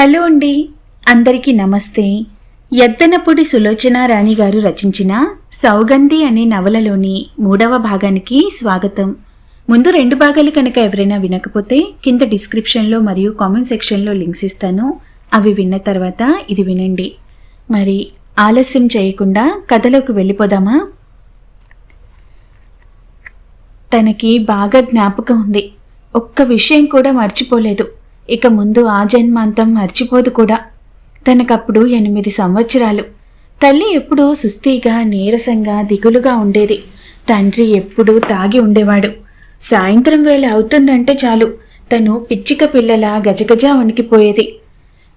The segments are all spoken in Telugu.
హలో అండి. అందరికీ నమస్తే. ఎద్దనపూడి సులోచన రాణి గారు రచించిన సౌగంధి అనే నవలలోని మూడవ భాగానికి స్వాగతం. ముందు రెండు భాగాలు కనుక ఎవరైనా వినకపోతే కింద డిస్క్రిప్షన్లో మరియు కామెంట్ సెక్షన్లో లింక్స్ ఇస్తాను. అవి విన్న తర్వాత ఇది వినండి. మరి ఆలస్యం చేయకుండా కథలోకి వెళ్ళిపోదామా? తనకి బాగా జ్ఞాపకం ఉంది. ఒక్క విషయం కూడా మర్చిపోలేదు. ఇక ముందు ఆ జన్మాంతం మర్చిపోదు కూడా. తనకప్పుడు ఎనిమిది సంవత్సరాలు. తల్లి ఎప్పుడూ సుస్థిగా నీరసంగా దిగులుగా ఉండేది. తండ్రి ఎప్పుడూ తాగి ఉండేవాడు. సాయంత్రం వేళ అవుతుందంటే చాలు. తను పిచ్చిక పిల్లల గజగజ వణికిపోయేది.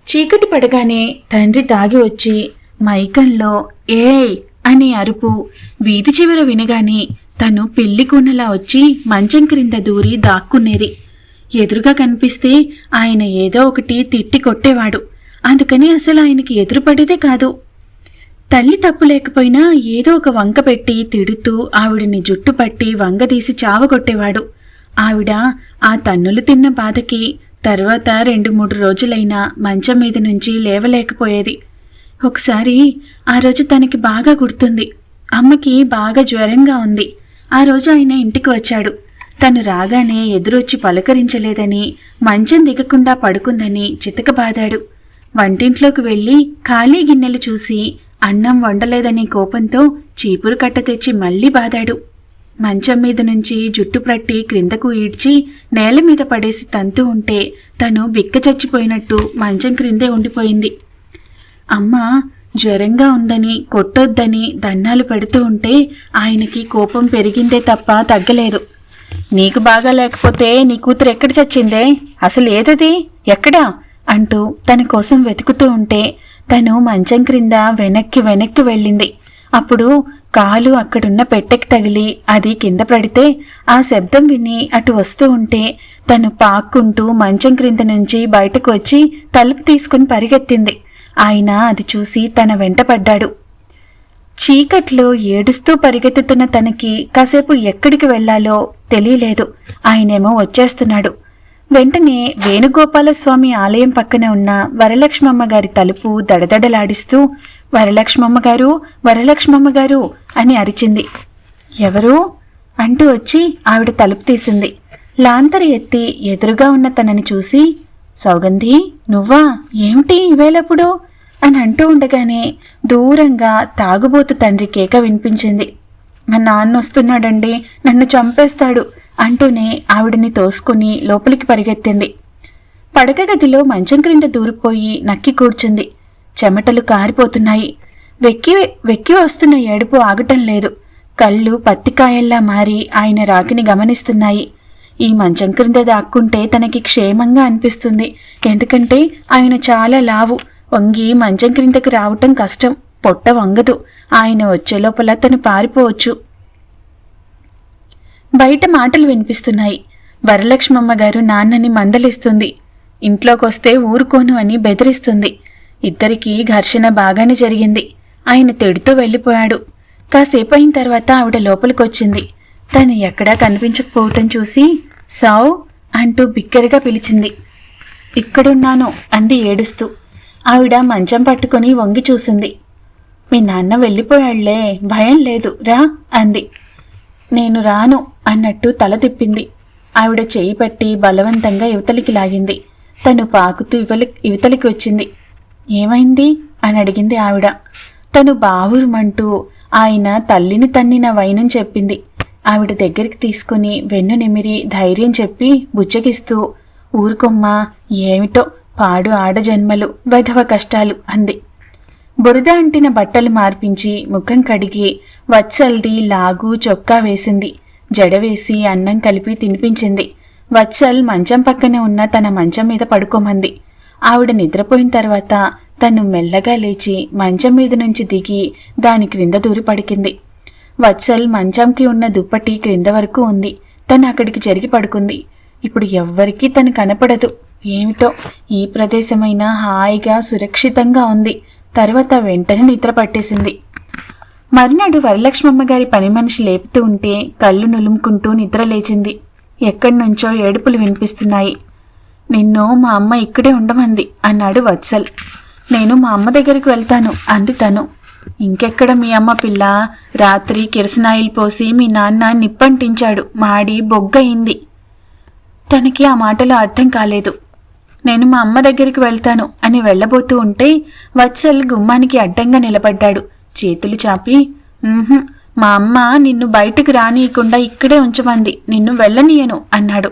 చీకటి పడగానే తండ్రి తాగి వచ్చి మైకంలో ఏయ్ అని అరుపు వీధి చివర వినగానే తను పెళ్ళి కూనలా వచ్చి మంచం క్రింద దూరి దాక్కునేది. ఎదురుగా కనిపిస్తే ఆయన ఏదో ఒకటి తిట్టి కొట్టేవాడు. అందుకని అసలు ఆయనకి ఎదురుపడేదే కాదు. తల్లి తప్పు లేకపోయినా ఏదో ఒక వంక పెట్టి తిడుతూ ఆవిడని జుట్టు పట్టి వంగదీసి చావగొట్టేవాడు ఆవిడ ఆ తన్నులు తిన్న బాధకి తర్వాత రెండు మూడు రోజులైనా మంచం మీద నుంచి లేవలేకపోయేది. ఒకసారి ఆ రోజు తనకి బాగా గుర్తుంది. అమ్మకి బాగా జ్వరంగా ఉంది. ఆ రోజు ఆయన ఇంటికి వచ్చాడు. తను రాగానే ఎదురొచ్చి పలకరించలేదని మంచం దిగకుండా పడుకుందని చితకబాదాడు. వంటింట్లోకి వెళ్ళి ఖాళీ గిన్నెలు చూసి అన్నం వండలేదనే కోపంతో చీపురు కట్ట తెచ్చి మళ్ళీ బాదాడు. మంచం మీద నుంచి జుట్టు ప్రట్టి క్రిందకు ఈడ్చి నేల మీద పడేసి తంతు ఉంటే తను బిక్క చచ్చిపోయినట్టు మంచం క్రిందే ఉండిపోయింది. అమ్మ జ్వరంగా ఉందని కొట్టొద్దని దన్నాలు పెడుతూ ఉంటే ఆయనకి కోపం పెరిగిందే తప్ప తగ్గలేదు. నీకు బాగా లేకపోతే నీ కూతురు ఎక్కడ చచ్చిందే? అసలు ఏదది? ఎక్కడా? అంటూ తన కోసం వెతుకుతూ ఉంటే తను మంచం క్రింద వెనక్కి వెనక్కి వెళ్ళింది. అప్పుడు కాలు అక్కడున్న పెట్టెకి తగిలి అది కింద పడితే ఆ శబ్దం విని అటు వస్తూ ఉంటే తను పాక్కుంటూ మంచం క్రింద నుంచి బయటకు వచ్చి తలుపు తీసుకుని పరిగెత్తింది. ఆయన అది చూసి తన వెంట పడ్డాడు. చీకట్లో ఏడుస్తూ పరిగెత్తుతున్న తనకి కాసేపు ఎక్కడికి వెళ్ళాలో తెలియలేదు. ఆయనేమో వచ్చేస్తున్నాడు. వెంటనే వేణుగోపాలస్వామి ఆలయం పక్కన ఉన్న వరలక్ష్మమ్మ గారి తలుపు దడదడలాడిస్తూ వరలక్ష్మమ్మ గారు వరలక్ష్మమ్మ గారు అని అరిచింది. ఎవరు? అంటూ వచ్చి ఆవిడ తలుపు తీసింది. లాంతరి ఎత్తి ఎదురుగా ఉన్న తనని చూసి సౌగంధి నువ్వా? ఏమిటి ఇవేళప్పుడు అని అంటూ ఉండగానే దూరంగా తాగుబోతు తండ్రి కేక వినిపించింది. మా నాన్న వస్తున్నాడండి నన్ను చంపేస్తాడు అంటూనే ఆవిడని తోసుకుని లోపలికి పరిగెత్తింది. పడక గదిలో మంచం క్రింద దూరిపోయి నక్కి కూర్చుంది. చెమటలు కారిపోతున్నాయి. వెక్కి వెక్కి వస్తున్న ఏడుపు ఆగటం లేదు. కళ్ళు పత్తికాయల్లా మారి ఆయన రాకిని గమనిస్తున్నాయి. ఈ మంచం క్రింద దాక్కుంటే తనకి క్షేమంగా అనిపిస్తుంది. ఎందుకంటే ఆయన చాలా లావు. వంగి మంచం క్రిందకి రావటం కష్టం. పొట్ట వంగదు. ఆయన వచ్చే లోపల తను పారిపోవచ్చు. బయట మాటలు వినిపిస్తున్నాయి. వరలక్ష్మమ్మ గారు నాన్నని మందలిస్తుంది. ఇంట్లోకొస్తే ఊరుకోను అని బెదిరిస్తుంది. ఇద్దరికీ ఘర్షణ బాగానే జరిగింది. ఆయన తెడుతూ వెళ్ళిపోయాడు. కాసేపు అయిన తర్వాత ఆవిడ లోపలికొచ్చింది. తను ఎక్కడా కనిపించకపోవటం చూసి సావ్ అంటూ బిక్కరగా పిలిచింది. ఇక్కడున్నాను అంది ఏడుస్తూ. ఆవిడ మంచం పట్టుకుని వంగి చూసింది. మీ నాన్న వెళ్ళిపోయాళ్ళే భయం లేదు రా అంది. నేను రాను అన్నట్టు తల తిప్పింది. ఆవిడ చేయి పట్టి బలవంతంగా యువతలికి లాగింది. తను పాకుతూ ఇవలి యువతలికి వచ్చింది. ఏమైంది? అని అడిగింది ఆవిడ. తను బావురుమంటూ ఆయన తల్లిని తన్నిన వైనం చెప్పింది. ఆవిడ దగ్గరికి తీసుకుని వెన్ను నిమిరి ధైర్యం చెప్పి బుజ్జగిస్తూ ఊరుకొమ్మా ఏమిటో పాడు ఆడజన్మలు వైధవ కష్టాలు అంది. బురద అంటిన బట్టలు మార్పించి ముఖం కడిగి వత్సల్ది లాగు చొక్కా వేసింది. జడవేసి అన్నం కలిపి తినిపించింది. వత్సల్ మంచం పక్కనే ఉన్న తన మంచం మీద పడుకోమంది. ఆవిడ నిద్రపోయిన తర్వాత తను మెల్లగా లేచి మంచం మీద నుంచి దిగి దాని క్రింద దూరి పడికింది. వత్సల్ మంచంకి ఉన్న దుప్పటి క్రింద వరకు ఉంది. తను అక్కడికి జరిగి పడుకుంది. ఇప్పుడు ఎవ్వరికీ తను కనపడదు. ఏమిటో? ఈ ప్రదేశమైనా హాయిగా సురక్షితంగా ఉంది. తర్వాత వెంటనే నిద్ర పట్టేసింది. మర్నాడు వరలక్ష్మమ్మ గారి పని మనిషి లేపుతూ ఉంటే కళ్ళు నులుముకుంటూ నిద్ర లేచింది. ఎక్కడి నుంచో ఏడుపులు వినిపిస్తున్నాయి. నిన్ను మా అమ్మ ఇక్కడే ఉండమంది అన్నాడు వత్సల్. నేను మా అమ్మ దగ్గరికి వెళ్తాను అంది తను. ఇంకెక్కడ మీ అమ్మ పిల్ల? రాత్రి కిరసనాయిల్ పోసి మీ నాన్న నిప్పంటించాడు. మాడి బొగ్గయింది. తనకి ఆ మాటలు అర్థం కాలేదు. నేను మా అమ్మ దగ్గరికి వెళ్తాను అని వెళ్ళబోతూ ఉంటే వత్సల్ గుమ్మానికి అడ్డంగా నిలబడ్డాడు. చేతులు చాపి మా అమ్మ నిన్ను బయటకు రానియకుండా ఇక్కడే ఉంచమంది. నిన్ను వెళ్ళనీయను అన్నాడు.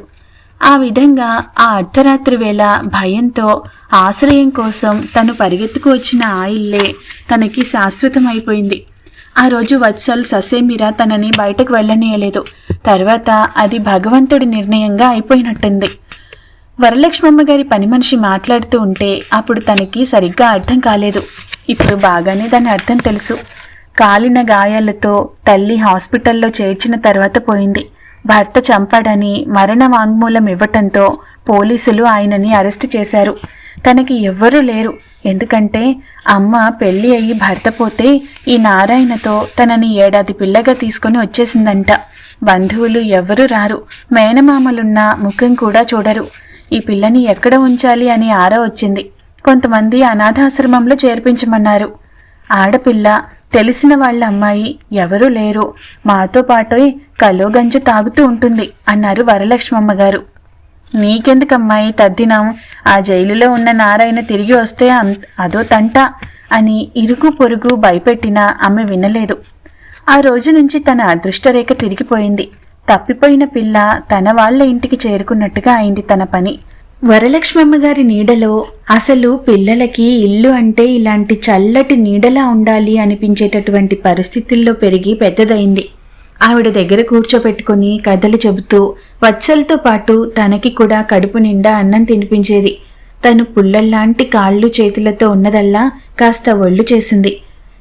ఆ విధంగా ఆ అర్ధరాత్రి వేళ భయంతో ఆశ్రయం కోసం తను పరిగెత్తుకు వచ్చిన ఆ ఇల్లే తనకి శాశ్వతమైపోయింది. ఆ రోజు వత్సల్ ససేమిరా తనని బయటకు వెళ్ళనీయలేదు. తర్వాత అది భగవంతుడి నిర్ణయంగా అయిపోయినట్టుంది. వరలక్ష్మమ్మ గారి పని మనిషి మాట్లాడుతూ ఉంటే అప్పుడు తనకి సరిగ్గా అర్థం కాలేదు. ఇప్పుడు బాగానే దాని అర్థం తెలుసు. కాలిన గాయాలతో తల్లి హాస్పిటల్లో చేర్చిన తర్వాత పోయింది. భర్త చంపాడని మరణ వాంగ్మూలం ఇవ్వటంతో పోలీసులు ఆయనని అరెస్టు చేశారు. తనకి ఎవ్వరూ లేరు. ఎందుకంటే అమ్మ పెళ్ళి అయ్యి భర్త పోతే ఈ నారాయణతో తనని ఏడాది పిల్లగా తీసుకొని వచ్చేసిందంట. బంధువులు ఎవ్వరూ రారు. మేనమామలున్నా ముఖం కూడా చూడరు. ఈ పిల్లని ఎక్కడ ఉంచాలి అని ఆరా వచ్చింది. కొంతమంది అనాథాశ్రమంలో చేర్పించమన్నారు. ఆడపిల్ల తెలిసిన వాళ్ళ అమ్మాయి ఎవరూ లేరు. మాతో పాటు కలో గంజు తాగుతూ ఉంటుంది అన్నారు వరలక్ష్మమ్మ గారు నీకెందుకమ్మాయి తద్దినం? ఆ జైలులో ఉన్న నారాయణ తిరిగి వస్తే అం అదో తంట అని ఇరుగు పొరుగు భయపెట్టినా ఆమె వినలేదు. ఆ రోజు నుంచి తన అదృష్టరేఖ తిరిగిపోయింది. తప్పిపోయిన పిల్ల తన వాళ్ళ ఇంటికి చేరుకున్నట్టుగా అయింది తన పని. వరలక్ష్మమ్మ గారి నీడలో అసలు పిల్లలకి ఇల్లు అంటే ఇలాంటి చల్లటి నీడలా ఉండాలి అనిపించేటటువంటి పరిస్థితుల్లో పెరిగి పెద్దదైంది. ఆవిడ దగ్గర కూర్చోపెట్టుకుని కథలు చెబుతూ వచ్చలతో పాటు తనకి కూడా కడుపు నిండా అన్నం తినిపించేది. తను పుల్లల్లాంటి కాళ్ళు చేతులతో ఉన్నదల్లా కాస్త ఒళ్ళు చేసింది.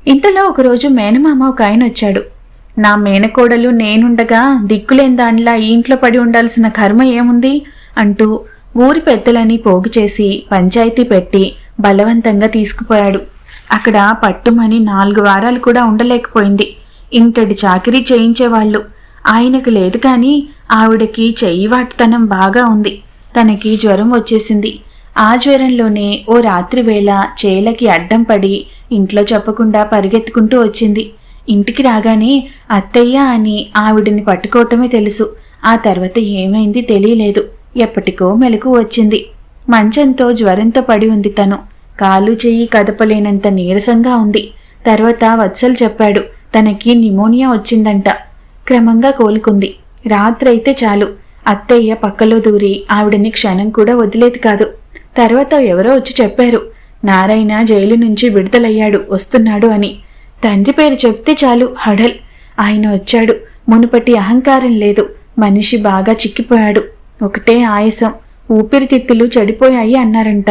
ఇంతలో ఒకరోజు మేనమామ ఒక ఆయన వచ్చాడు. నా మేనకోడలు నేనుండగా దిక్కులేని దానిలా ఈ ఇంట్లో పడి ఉండాల్సిన కర్మ ఏముంది? అంటూ ఊరి పెద్దలని పోగు చేసి పంచాయతీ పెట్టి బలవంతంగా తీసుకుపోయాడు. అక్కడ పట్టుమని నాలుగు వారాలు కూడా ఉండలేకపోయింది. ఇంతటి చాకరీ చేయించేవాళ్ళు. ఆయనకు లేదు కానీ ఆవిడకి చెయ్యివాటుతనం బాగా ఉంది. తనకి జ్వరం వచ్చేసింది. ఆ జ్వరంలోనే ఓ రాత్రి వేళ చేలకి అడ్డం పడి ఇంట్లో చెప్పకుండా పరిగెత్తుకుంటూ వచ్చింది. ఇంటికి రాగానే అత్తయ్య అని ఆవిడని పట్టుకోవటమే తెలుసు. ఆ తర్వాత ఏమైంది తెలియలేదు. ఎప్పటికో మెలకు వచ్చింది. మంచంతో జ్వరంతో పడి ఉంది తను. కాలు చెయ్యి కదపలేనంత నీరసంగా ఉంది. తర్వాత వత్సల్ చెప్పాడు తనకి నిమోనియా వచ్చిందంట. క్రమంగా కోలుకుంది. రాత్రైతే చాలు. అత్తయ్య పక్కలో దూరి ఆవిడని క్షణం కూడా వదిలేదు కాదు. తర్వాత ఎవరో వచ్చి చెప్పారు నారాయణ జైలు నుంచి విడుదలయ్యాడు వస్తున్నాడు అని. తండ్రి పేరు చెప్తే చాలు హడల్. ఆయన వచ్చాడు. మునుపటి అహంకారం లేదు. మనిషి బాగా చిక్కిపోయాడు. ఒకటే ఆయాసం. ఊపిరితిత్తులు చెడిపోయాయి అన్నారంట.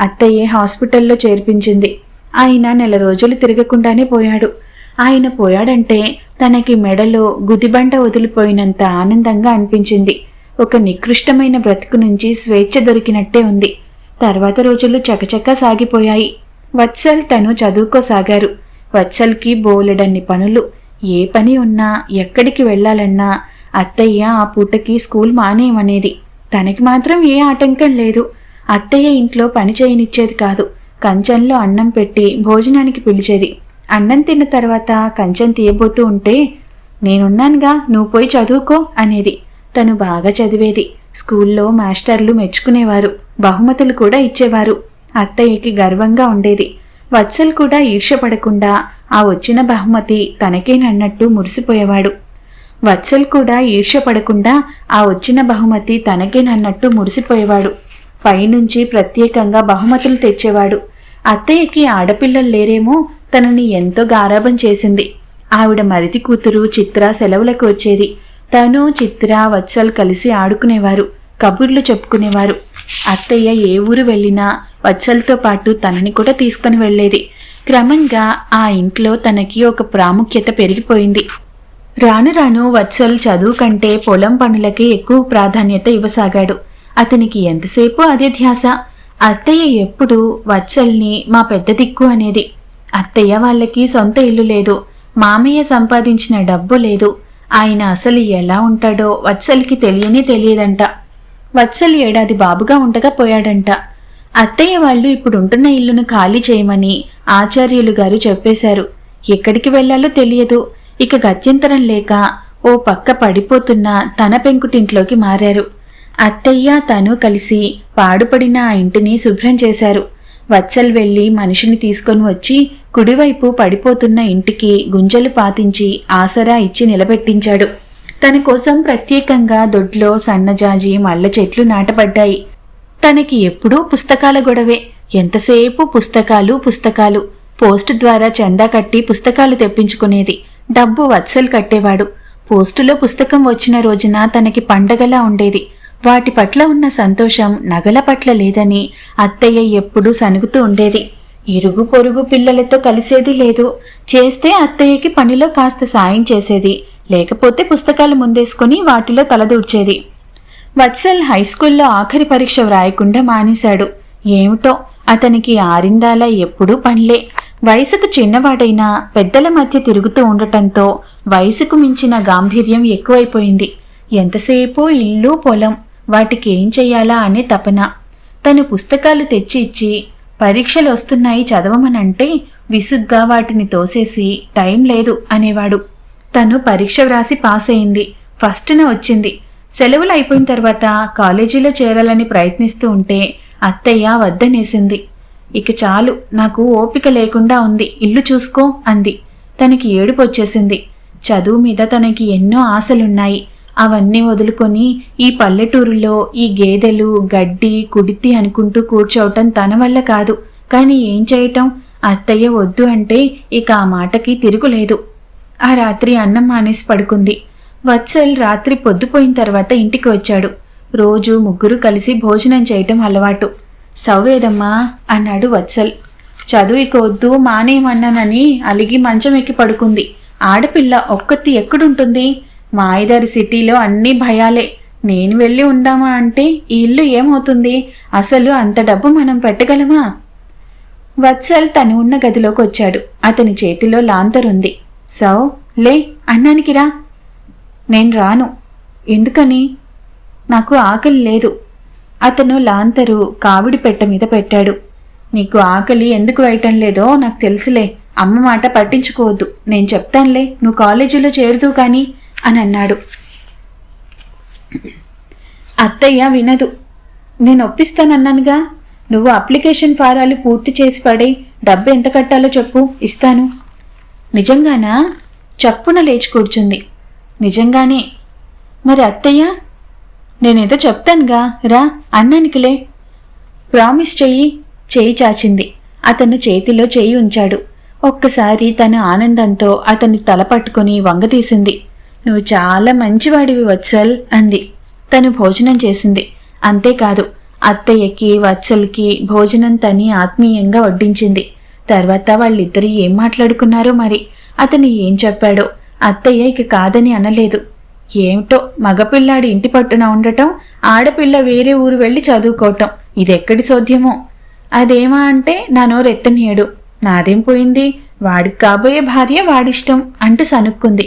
అత్తయ్యే హాస్పిటల్లో చేర్పించింది. ఆయన నెల రోజులు తిరగకుండానే పోయాడు. ఆయన పోయాడంటే తనకి మెడలో గుదిబండ వదిలిపోయినంత ఆనందంగా అనిపించింది. ఒక నికృష్టమైన బ్రతుకు నుంచి స్వేచ్ఛ దొరికినట్టే ఉంది. తర్వాత రోజులు చకచకా సాగిపోయాయి. వత్సల్ తను చదువుకోసాగారు. వత్సల్కి బోలెడన్ని పనులు. ఏ పని ఉన్నా ఎక్కడికి వెళ్ళాలన్నా అత్తయ్య ఆ పూటకి స్కూల్ మానేయమనేది. తనకి మాత్రం ఏ ఆటంకం లేదు. అత్తయ్య ఇంట్లో పని చేయనిచ్చేది కాదు. కంచంలో అన్నం పెట్టి భోజనానికి పిలిచేది. అన్నం తిన్న తర్వాత కంచం తీయబోతూ ఉంటే నేనున్నానుగా నువ్వు పోయి చదువుకో అనేది. తను బాగా చదివేది. స్కూల్లో మాస్టర్లు మెచ్చుకునేవారు. బహుమతులు కూడా ఇచ్చేవారు. అత్తయ్యకి గర్వంగా ఉండేది. వత్సల్ కూడా ఈర్ష్యపడకుండా ఆ వచ్చిన బహుమతి తనకేనన్నట్టు మురిసిపోయేవాడు. వత్సల్ కూడా ఈర్ష్యపడకుండా ఆ వచ్చిన బహుమతి తనకేనన్నట్టు మురిసిపోయేవాడు. పైనుంచి ప్రత్యేకంగా బహుమతులు తెచ్చేవాడు. అత్తయ్యకి ఆడపిల్లలు లేరేమో తనని ఎంతో గారాబం చేసింది. ఆవిడ మరిది కూతురు చిత్ర సెలవులకు వచ్చేది. తను చిత్ర వత్సల్ కలిసి ఆడుకునేవారు. కబుర్లు చెప్పుకునేవారు. అత్తయ్య ఏ ఊరు వెళ్ళినా వత్సలతో పాటు తనని కూడా తీసుకుని వెళ్ళేది. క్రమంగా ఆ ఇంట్లో తనకి ఒక ప్రాముఖ్యత పెరిగిపోయింది. రాను రాను వత్సల్ చదువు కంటే పొలం పనులకే ఎక్కువ ప్రాధాన్యత ఇవ్వసాగాడు. అతనికి ఎంతసేపు అదే ధ్యాస? అత్తయ్య ఎప్పుడు వత్సల్ని మా పెద్ద దిక్కు అనేది. అత్తయ్య వాళ్ళకి సొంత ఇల్లు లేదు. మామయ్య సంపాదించిన డబ్బు లేదు. ఆయన అసలు ఎలా ఉంటాడో వత్సల్కి తెలియని తెలియదంట. వత్సల్ ఏడాది బాబుగా ఉండగా పోయాడంట. అత్తయ్య వాళ్ళు ఇప్పుడు ఉంటున్న ఇల్లును ఖాళీ చేయమని ఆచార్యులు గారు చెప్పేశారు. ఎక్కడికి వెళ్ళాలో తెలియదు. ఇక గత్యంతరం లేక ఓ పక్క పడిపోతున్న తన పెంకుటింట్లోకి మారారు. అత్తయ్య తను కలిసి పాడుపడిన ఆ ఇంటిని శుభ్రం చేశారు. వత్సల్ వెళ్ళి మనిషిని తీసుకొని వచ్చి కుడివైపు పడిపోతున్న ఇంటికి గుంజలు పాతించి ఆసరా ఇచ్చి నిలబెట్టించాడు. తన కోసం ప్రత్యేకంగా దొడ్లో సన్నజాజి మల్ల చెట్లు నాటబడ్డాయి. తనకి ఎప్పుడూ పుస్తకాల గొడవే. ఎంతసేపు పుస్తకాలు పుస్తకాలు. పోస్టు ద్వారా చందా కట్టి పుస్తకాలు తెప్పించుకునేది. డబ్బు వత్సలు కట్టేవాడు. పోస్టులో పుస్తకం వచ్చిన రోజున తనకి పండగలా ఉండేది. వాటి పట్ల ఉన్న సంతోషం నగల పట్ల లేదని అత్తయ్య ఎప్పుడూ సనుగుతూ ఉండేది. ఇరుగు పొరుగు పిల్లలతో కలిసేది లేదు. చేస్తే అత్తయ్యకి పనిలో కాస్త సాయం చేసేది. లేకపోతే పుస్తకాలు ముందేసుకుని వాటిలో తలదూర్చేది వత్సల్ హై స్కూల్లో ఆఖరి పరీక్ష వ్రాయకుండా మానేశాడు. ఏమిటో? అతనికి ఆరిందాల ఎప్పుడూ పనిలే. వయసుకు చిన్నవాడైనా పెద్దల మధ్య తిరుగుతూ ఉండటంతో వయసుకు మించిన గాంభీర్యం ఎక్కువైపోయింది. ఎంతసేపు ఇల్లు పొలం వాటికి ఏం చెయ్యాలా అనే తపన. తను పుస్తకాలు తెచ్చి ఇచ్చి పరీక్షలు వస్తున్నాయి చదవమనంటే విసుగ్గా వాటిని తోసేసి టైం లేదు అనేవాడు. తను పరీక్ష వ్రాసి పాస్ అయింది. ఫస్ట్న వచ్చింది. సెలవులు అయిపోయిన తర్వాత కాలేజీలో చేరాలని ప్రయత్నిస్తూ ఉంటే అత్తయ్య వద్దనేసింది. ఇక చాలు నాకు ఓపిక లేకుండా ఉంది. ఇల్లు చూసుకో అంది. తనకి ఏడుపు వచ్చేసింది చదువు మీద తనకి ఎన్నో ఆశలున్నాయి. అవన్నీ వదులుకొని ఈ పల్లెటూరులో ఈ గేదెలు గడ్డి కుడితి అనుకుంటూ కూర్చోవటం తన వల్ల కాదు. కానీ ఏం చేయటం? అత్తయ్య వద్దు అంటే ఇక ఆ మాటకి తిరుగులేదు. ఆ రాత్రి అన్నం మానేసి పడుకుంది. వత్సల్ రాత్రి పొద్దుపోయిన తర్వాత ఇంటికి వచ్చాడు. రోజు ముగ్గురు కలిసి భోజనం చేయటం అలవాటు. సౌవేదమ్మా అన్నాడు వత్సల్. చదువుకోవద్దు మానేమన్నానని మానేయమన్నానని అలిగి మంచం ఎక్కి పడుకుంది. ఆడపిల్ల ఒక్కతి ఎక్కడుంటుంది? మాయదారి సిటీలో అన్నీ భయాలే. నేను వెళ్ళి ఉందామా అంటే ఈ ఇల్లు ఏమవుతుంది? అసలు అంత డబ్బు మనం పెట్టగలమా? వత్సల్ తను ఉన్న గదిలోకి వచ్చాడు. అతని చేతిలో లాంతర్ ఉంది. సౌ లే అన్నానికి రా. నేను రాను. ఎందుకని? నాకు ఆకలి లేదు. అతను లాంతరు కావిడి పెట్ట మీద పెట్టాడు. నీకు ఆకలి ఎందుకు వేయటం లేదో నాకు తెలుసులే. అమ్మ మాట పట్టించుకోవద్దు. నేను చెప్తానులే. నువ్వు కాలేజీలో చేరుదు కానీ అని అన్నాడు. అత్తయ్య వినదు. నేను ఒప్పిస్తానన్నానుగా. నువ్వు అప్లికేషన్ ఫారాలు పూర్తి చేసి పడే డబ్బు ఎంత కట్టాలో చెప్పు. ఇస్తాను. నిజంగానా? చప్పున లేచి కూర్చుంది. నిజంగానే. మరి అత్తయ్య? నేనేదో చెప్తానుగా. రా అన్నానికిలే. ప్రామిస్ చెయ్యి. చేయి చాచింది. అతను చేతిలో చేయి ఉంచాడు. ఒక్కసారి తన ఆనందంతో అతన్ని తల పట్టుకుని వంగతీసింది నువ్వు చాలా మంచివాడివి వత్సల్ అంది. తను భోజనం చేసింది. అంతేకాదు అత్తయ్యకి వత్సల్కి భోజనం తని ఆత్మీయంగా వడ్డించింది. తర్వాత వాళ్ళిద్దరూ ఏం మాట్లాడుకున్నారో మరి? అతను ఏం చెప్పాడో అత్తయ్య ఇక కాదని అనలేదు. ఏమిటో మగపిల్లాడి ఇంటి పట్టున ఉండటం ఆడపిల్ల వేరే ఊరు వెళ్ళి చదువుకోవటం ఇదెక్కడి సోద్యమో అదేమా అంటే నా నోరెత్తనీయడు నాదేం పోయింది? వాడికి కాబోయే భార్య వాడిష్టం అంటూ సనుక్కుంది.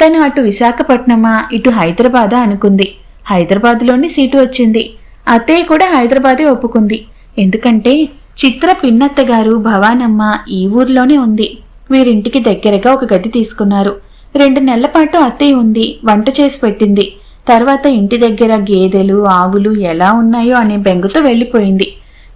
తను అటు విశాఖపట్నమా ఇటు హైదరాబాదా అనుకుంది. హైదరాబాద్లోని సీటు వచ్చింది. అత్తయ్య కూడా హైదరాబాదే ఒప్పుకుంది. ఎందుకంటే చిత్ర పిన్నత్తగారు భవానమ్మ ఈ ఊర్లోనే ఉంది. వీరింటికి దగ్గరగా ఒక గది తీసుకున్నారు. రెండు నెలల పాటు అత్తయ్య ఉంది వంట చేసి పెట్టింది. తర్వాత ఇంటి దగ్గర గేదెలు ఆవులు ఎలా ఉన్నాయో అనే బెంగుతో వెళ్ళిపోయింది.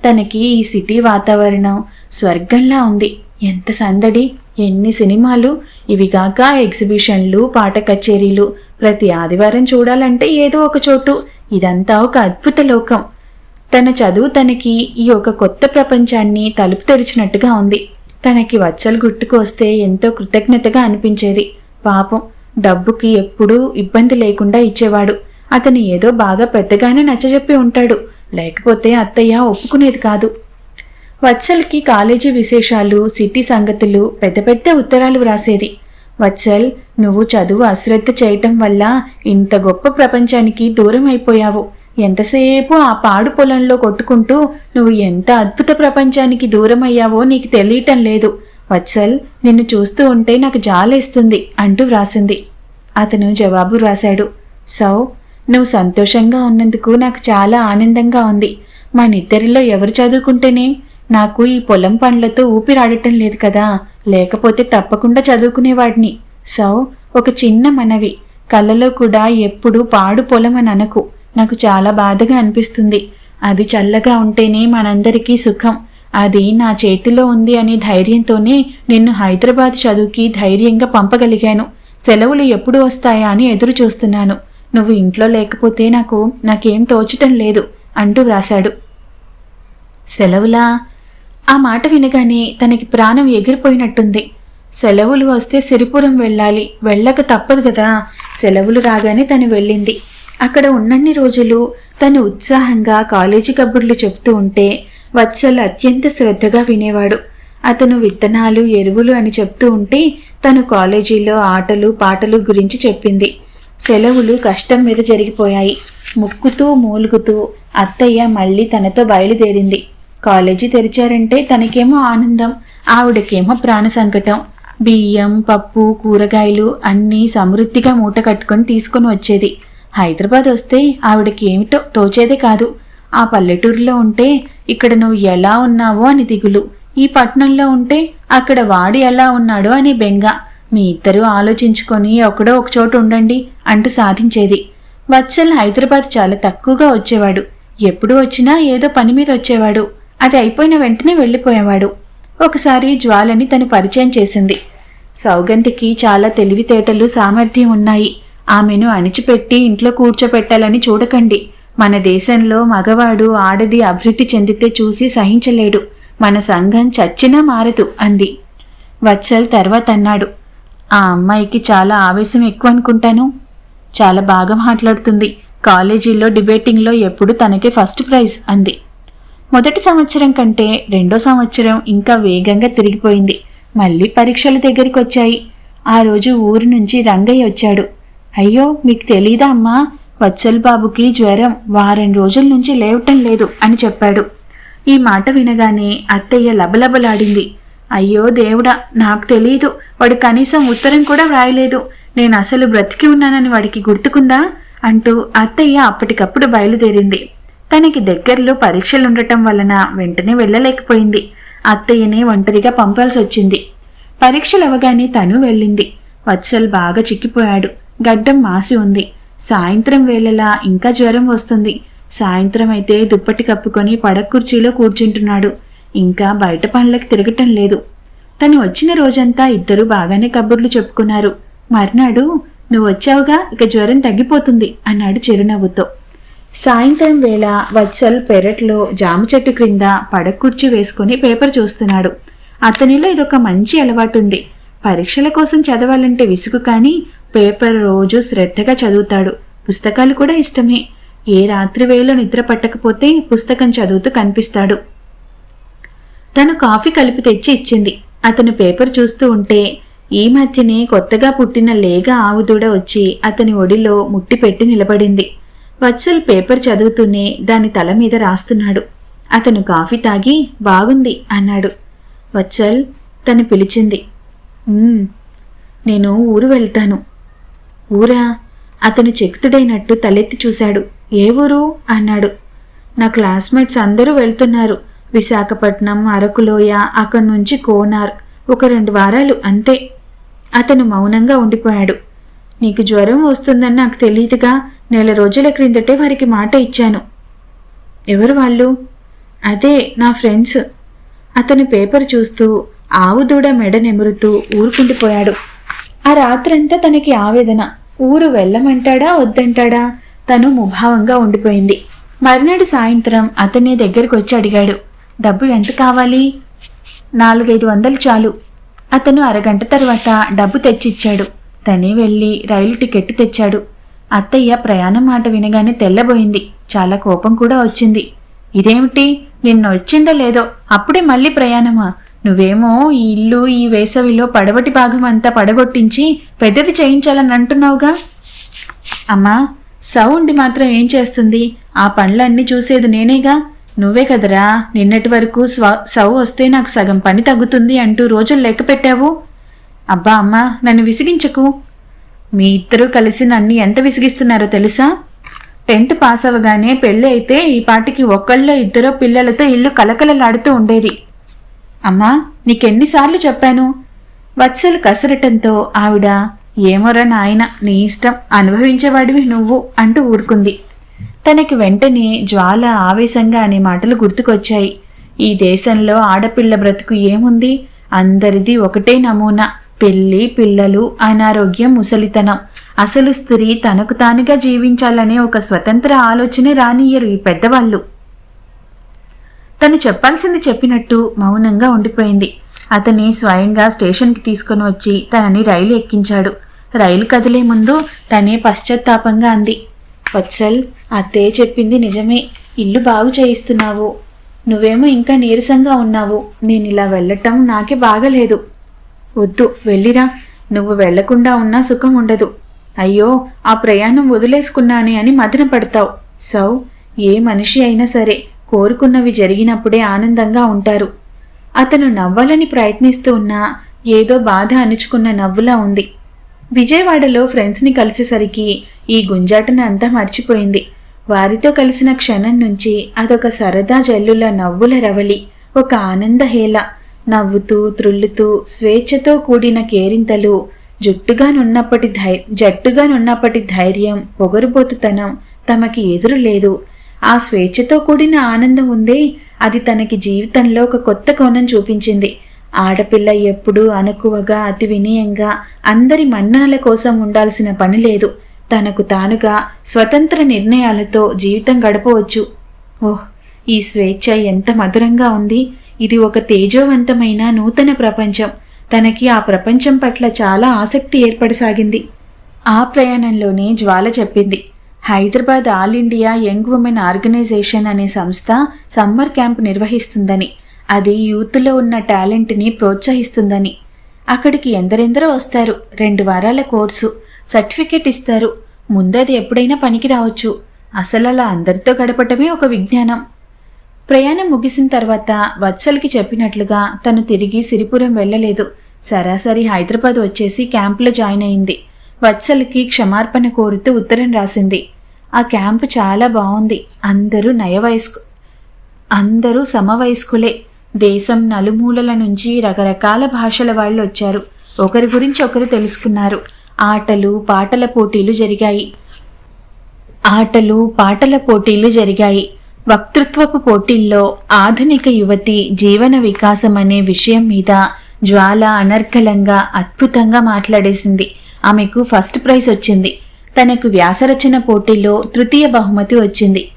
తనకి ఈ సిటీ వాతావరణం స్వర్గంలా ఉంది. ఎంత సందడి! ఎన్ని సినిమాలు? ఇవిగాక ఎగ్జిబిషన్లు పాట కచేరీలు. ప్రతి ఆదివారం చూడాలంటే ఏదో ఒక చోటు. ఇదంతా ఒక అద్భుత లోకం. తన చదువు తనకి ఈ ఒక కొత్త ప్రపంచాన్ని తలుపు తెరిచినట్టుగా ఉంది. తనకి వచ్చలు గుర్తుకు వస్తే ఎంతో కృతజ్ఞతగా అనిపించేది. పాపం డబ్బుకి ఎప్పుడూ ఇబ్బంది లేకుండా ఇచ్చేవాడు. అతను ఏదో బాగా పెద్దగానే నచ్చజెప్పి ఉంటాడు. లేకపోతే అత్తయ్య ఒప్పుకునేది కాదు. వత్సల్కి కాలేజీ విశేషాలు సిటీ సంగతులు పెద్ద పెద్ద ఉత్తరాలు వ్రాసేది. వత్సల్ నువ్వు చదువు అశ్రద్ధ చేయటం వల్ల ఇంత గొప్ప ప్రపంచానికి దూరం అయిపోయావు. ఎంతసేపు ఆ పాడు పొలంలో కొట్టుకుంటూ నువ్వు ఎంత అద్భుత ప్రపంచానికి దూరం అయ్యావో నీకు తెలియటం లేదు. వత్సల్ నిన్ను చూస్తూ ఉంటే నాకు జాలేస్తుంది అంటూ వ్రాసింది. అతను జవాబు రాశాడు సౌ నువ్వు సంతోషంగా ఉన్నందుకు నాకు చాలా ఆనందంగా ఉంది. మా నిద్దరిలో ఎవరు చదువుకుంటేనే నాకు ఈ పొలం పనులతో ఊపిరాడటం లేదు కదా. లేకపోతే తప్పకుండా చదువుకునేవాడిని. సో ఒక చిన్న మనవి. కళ్ళలో కూడా ఎప్పుడు పాడు పొలం అని అనకు. నాకు చాలా బాధగా అనిపిస్తుంది. అది చల్లగా ఉంటేనే మనందరికీ సుఖం. అది నా చేతిలో ఉంది అనే ధైర్యంతోనే నిన్ను హైదరాబాద్ చదువుకి ధైర్యంగా పంపగలిగాను. సెలవులు ఎప్పుడు వస్తాయా అని ఎదురు చూస్తున్నాను నువ్వు ఇంట్లో లేకపోతే నాకు నాకేం తోచటం లేదు అంటూ వ్రాశాడు. సెలవులా? ఆ మాట వినగానే తనకి ప్రాణం ఎగిరిపోయినట్టుంది. సెలవులు వస్తే సిరిపురం వెళ్ళాలి. వెళ్ళక తప్పదు కదా. సెలవులు రాగానే తను వెళ్ళింది. అక్కడ ఉన్నన్ని రోజులు తను ఉత్సాహంగా కాలేజీ కబుర్లు చెప్తూ ఉంటే వత్సల్ అత్యంత శ్రద్ధగా వినేవాడు. అతను విత్తనాలు ఎరువులు అని చెప్తూ ఉంటే తను కాలేజీలో ఆటలు పాటలు గురించి చెప్పింది. సెలవులు కష్టం మీద జరిగిపోయాయి. ముక్కుతూ మూలుగుతూ అత్తయ్య మళ్ళీ తనతో బయలుదేరింది. కాలేజీ తెరిచారంటే తనకేమో ఆనందం ఆవిడకేమో ప్రాణ సంకటం. బియ్యం పప్పు కూరగాయలు అన్నీ సమృద్ధిగా మూట కట్టుకొని తీసుకొని వచ్చేది. హైదరాబాద్ వస్తే ఆవిడకి ఏమిటో తోచేదే కాదు. ఆ పల్లెటూరులో ఉంటే ఇక్కడ నువ్వు ఎలా ఉన్నావో అని దిగులు. ఈ పట్నంలో ఉంటే అక్కడ వాడు ఎలా ఉన్నాడో అని బెంగ. మీ ఇద్దరూ ఆలోచించుకొని ఒకడో ఒక చోట ఉండండి అంటూ సాధించేది. వత్సల్ హైదరాబాద్ చాలా తక్కువగా వచ్చేవాడు. ఎప్పుడు వచ్చినా ఏదో పని మీద వచ్చేవాడు. అది అయిపోయిన వెంటనే వెళ్ళిపోయేవాడు. ఒకసారి జ్వాలని తను పరిచయం చేసింది. సౌగంధికి చాలా తెలివితేటలు సామర్థ్యం ఉన్నాయి. ఆమెను అణిచిపెట్టి ఇంట్లో కూర్చోపెట్టాలని చూడకండి. మన దేశంలో మగవాడు ఆడది అభివృద్ధి చెందితే చూసి సహించలేడు. మన సంఘం చచ్చినా మారదు అంది. వత్సల్ తర్వాత అన్నాడు. ఆ అమ్మాయికి చాలా ఆవేశం ఎక్కువ అనుకుంటాను. చాలా బాగా మాట్లాడుతుంది. కాలేజీలో డిబేటింగ్లో ఎప్పుడు తనకే ఫస్ట్ ప్రైజ్ అంది. మొదటి సంవత్సరం కంటే రెండో సంవత్సరం ఇంకా వేగంగా తిరిగిపోయింది. మళ్ళీ పరీక్షల దగ్గరికి వచ్చాయి ఆ రోజు ఊరి నుంచి రంగయ్య వచ్చాడు. అయ్యో మీకు తెలీదా అమ్మా? వత్సల్ బాబుకి జ్వరం వారం రోజుల నుంచి లేవటం లేదు అని చెప్పాడు. ఈ మాట వినగానే అత్తయ్య లబలబలాడింది. అయ్యో దేవుడా నాకు తెలీదు. వాడు కనీసం ఉత్తరం కూడా వ్రాయలేదు. నేను అసలు బ్రతికి ఉన్నానని వాడికి గుర్తుకుందా? అంటూ అత్తయ్య అప్పటికప్పుడు బయలుదేరింది. తనకి దగ్గరలో పరీక్షలుండటం వలన వెంటనే వెళ్ళలేకపోయింది. అత్తయ్యనే ఒంటరిగా పంపాల్సి వచ్చింది. పరీక్షలు అవగానే తను వెళ్ళింది. వత్సల్ బాగా చిక్కిపోయాడు. గడ్డం మాసి ఉంది. సాయంత్రం వేళలా ఇంకా జ్వరం వస్తుంది. సాయంత్రం అయితే దుప్పటి కప్పుకొని పడక కుర్చీలో కూర్చుంటున్నాడు. ఇంకా బయట పనులకు తిరగటం లేదు. తను వచ్చిన రోజంతా ఇద్దరు బాగానే కబుర్లు చెప్పుకున్నారు. మర్నాడు నువ్వు వచ్చావుగా? ఇక జ్వరం తగ్గిపోతుంది అన్నాడు చిరునవ్వుతో. సాయంత్రం వేళ వత్సల్ పెరట్లో జామ చెట్టు క్రింద పడకుర్చి వేసుకుని పేపర్ చూస్తున్నాడు. అతనిలో ఇదొక మంచి అలవాటు ఉంది పరీక్షల కోసం చదవాలంటే విసుగు కానీ పేపర్ రోజు శ్రద్ధగా చదువుతాడు. పుస్తకాలు కూడా ఇష్టమే. ఏ రాత్రి వేళ నిద్ర పట్టకపోతే పుస్తకం చదువుతూ కనిపిస్తాడు. తను కాఫీ కలిపి తెచ్చి ఇచ్చింది. అతను పేపర్ చూస్తూ ఉంటే ఈ మధ్యనే కొత్తగా పుట్టిన లేగ ఆవుదూడ వచ్చి అతని ఒడిలో ముట్టి పెట్టి నిలబడింది. వత్సల్ పేపర్ చదువుతూనే దాని తల మీద రాస్తున్నాడు. అతను కాఫీ తాగి బాగుంది అన్నాడు. వత్సల్ తను పిలిచింది. నేను ఊరు వెళ్తాను. ఊరా? అతను చెక్తుడైనట్టు తలెత్తి చూశాడు. ఏ ఊరు? అన్నాడు. నా క్లాస్మేట్స్ అందరూ వెళ్తున్నారు. విశాఖపట్నం అరకులోయ అక్కడి నుంచి కోనార్. ఒక రెండు వారాలు అంతే. అతను మౌనంగా ఉండిపోయాడు. నీకు జ్వరం వస్తుందని నాకు తెలియదుగా. నెల రోజుల క్రిందటే వారికి మాట ఇచ్చాను. ఎవరు వాళ్ళు? అదే నా ఫ్రెండ్స్. అతను పేపర్ చూస్తూ ఆవు దూడ మెడ నెమురుతూ ఊరుకుండిపోయాడు. ఆ రాత్రంతా తనకి ఆవేదన. ఊరు వెళ్ళమంటాడా వద్దంటాడా? తను ముభావంగా ఉండిపోయింది. మర్నాడు సాయంత్రం అతని దగ్గరికి వచ్చి అడిగాడు డబ్బు ఎంత కావాలి? నాలుగైదు వందలు చాలు. అతను అరగంట తర్వాత డబ్బు తెచ్చిచ్చాడు. తనే వెళ్ళి రైలు టికెట్ తెచ్చాడు. అత్తయ్య ప్రయాణం మాట వినగానే తెల్లబోయింది. చాలా కోపం కూడా వచ్చింది. ఇదేమిటి? నిన్న వచ్చిందో లేదో? అప్పుడే మళ్ళీ ప్రయాణమా? నువ్వేమో ఈ ఇల్లు ఈ వేసవిలో పడవటి భాగం అంతా పడగొట్టించి పెద్దది చేయించాలని అంటున్నావుగా అమ్మా సౌండ్ మాత్రం ఏం చేస్తుంది? ఆ పనులన్నీ చూసేది నేనేగా? నువ్వే కదరా నిన్నటి వరకు స్వ సౌ వస్తే నాకు సగం పని తగ్గుతుంది అంటూ రోజులు లెక్క పెట్టావు? అబ్బా అమ్మా నన్ను విసిగించకు. మీ ఇద్దరూ కలిసి నన్ను ఎంత విసిగిస్తున్నారో తెలుసా? టెన్త్ పాస్ అవ్వగానే పెళ్ళి అయితే ఈ పాటికి ఒకళ్ళో ఇద్దరో పిల్లలతో ఇల్లు కలకలలాడుతూ ఉండేది. అమ్మా నీకెన్నిసార్లు చెప్పాను? వత్సలు కసరటంతో ఆవిడ ఏమోరా నాయన నీ ఇష్టం అనుభవించేవాడివి నువ్వు అంటూ ఊరుకుంది. తనకి వెంటనే జ్వాల ఆవేశంగా అనే మాటలు గుర్తుకొచ్చాయి. ఈ దేశంలో ఆడపిల్ల బ్రతుకు ఏముంది? అందరిది ఒకటే నమూనా. పెళ్ళి పిల్లలు అనారోగ్యం ముసలితనం. అసలు స్త్రీ తనకు తానుగా జీవించాలనే ఒక స్వతంత్ర ఆలోచనే రానియ్యరు ఈ పెద్దవాళ్ళు. తను చెప్పాల్సింది చెప్పినట్టు మౌనంగా ఉండిపోయింది. అతని స్వయంగా స్టేషన్కి తీసుకుని వచ్చి తనని రైలు ఎక్కించాడు. రైలు కదిలే ముందు తనే పశ్చాత్తాపంగా అంది. వత్సల్ అత్తే చెప్పింది నిజమే. ఇల్లు బాగు చేయిస్తున్నావు. నువ్వేమో ఇంకా నీరసంగా ఉన్నావు. నేను ఇలా వెళ్ళటం నాకే బాగలేదు. వద్దు వెళ్ళిరా. నువ్వు వెళ్ళకుండా ఉన్నా సుఖం ఉండదు. అయ్యో ఆ ప్రయాణం వదిలేసుకున్నానే అని మదన పడతావు. సౌ ఏ మనిషి అయినా సరే కోరుకున్నవి జరిగినప్పుడే ఆనందంగా ఉంటారు. అతను నవ్వాలని ప్రయత్నిస్తూ ఉన్నా ఏదో బాధ అణుచుకున్న నవ్వులా ఉంది. విజయవాడలో ఫ్రెండ్స్ని కలిసేసరికి ఈ గుంజాటన అంతా మర్చిపోయింది. వారితో కలిసిన క్షణం నుంచి అదొక సరదా జల్లుల నవ్వుల రవలి ఒక ఆనందహేళ నవ్వుతూ త్రుళ్ళుతూ స్వేచ్ఛతో కూడిన కేరింతలు జుట్టుగానున్నప్పటి ధై జట్టుగానున్నప్పటి ధైర్యం పొగరుబోతుతనం తమకి ఎదురు లేదు. ఆ స్వేచ్ఛతో కూడిన ఆనందం ఉందే అది తనకి జీవితంలో ఒక కొత్త కోణం చూపించింది. ఆడపిల్ల ఎప్పుడూ అనుకువగా అతి వినయంగా అందరి మన్ననల కోసం ఉండాల్సిన పని లేదు. తనకు తానుగా స్వతంత్ర నిర్ణయాలతో జీవితం గడపవచ్చు. ఓహ్ ఈ స్వేచ్ఛ ఎంత మధురంగా ఉంది. ఇది ఒక తేజోవంతమైన నూతన ప్రపంచం. తనకి ఆ ప్రపంచం పట్ల చాలా ఆసక్తి ఏర్పడసాగింది. ఆ ప్రయాణంలోనే జ్వాల చెప్పింది. Hyderabad all India young women organisation అనే సంస్థ సమ్మర్ క్యాంప్ నిర్వహిస్తుందని అది యూత్లో ఉన్న టాలెంట్ని ప్రోత్సహిస్తుందని. అక్కడికి ఎందరెందరో వస్తారు. రెండు వారాల కోర్సు. సర్టిఫికేట్ ఇస్తారు. ముందది ఎప్పుడైనా పనికి రావచ్చు. అసలు అలా అందరితో గడపటమే ఒక విజ్ఞానం. ప్రయాణం ముగిసిన తర్వాత వత్సల్కి చెప్పినట్లుగా తను తిరిగి సిరిపురం వెళ్ళలేదు. సరాసరి హైదరాబాద్ వచ్చేసి క్యాంపులో జాయిన్ అయింది. వత్సల్కి క్షమార్పణ కోరుతూ ఉత్తరం రాసింది. ఆ క్యాంపు చాలా బాగుంది. అందరూ నయవయస్కు అందరూ సమవయస్కులే. దేశం నలుమూలల నుంచి రకరకాల భాషల వాళ్ళు వచ్చారు. ఒకరి గురించి ఒకరు తెలుసుకున్నారు. ఆటలు పాటల పోటీలు జరిగాయి. ఆటలు పాటల పోటీలు జరిగాయి. వక్తృత్వపు పోటీల్లో ఆధునిక యువతి జీవన వికాసం అనే విషయం మీద జ్వాల అనర్కలంగా అద్భుతంగా మాట్లాడేసింది. ఆమెకు ఫస్ట్ ప్రైజ్ వచ్చింది. తనకు వ్యాసరచన పోటీలో తృతీయ బహుమతి వచ్చింది.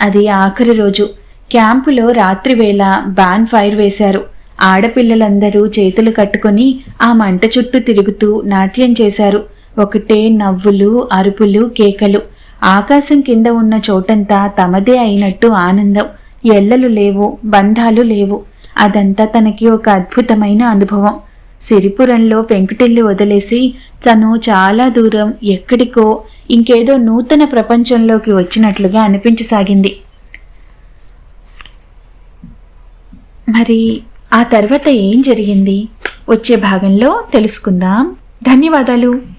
అది ఆఖరి రోజు. క్యాంపులో రాత్రివేళ బ్యాన్ ఫైర్ వేశారు. ఆడపిల్లలందరూ చేతులు కట్టుకొని ఆ మంట చుట్టూ తిరుగుతూ నాట్యం చేశారు. ఒకటే నవ్వులు అరుపులు కేకలు. ఆకాశం కింద ఉన్న చోటంతా తమదే అయినట్టు ఆనందం. ఎల్లలు లేవు బంధాలు లేవు. అదంతా తనకి ఒక అద్భుతమైన అనుభవం. సిరిపురంలో పెంకుటిల్లు వదిలేసి తను చాలా దూరం ఎక్కడికో ఇంకేదో నూతన ప్రపంచంలోకి వచ్చినట్లుగా అనిపించసాగింది. మరి ఆ తర్వాత ఏం జరిగింది? వచ్చే భాగంలో తెలుసుకుందాం. ధన్యవాదాలు.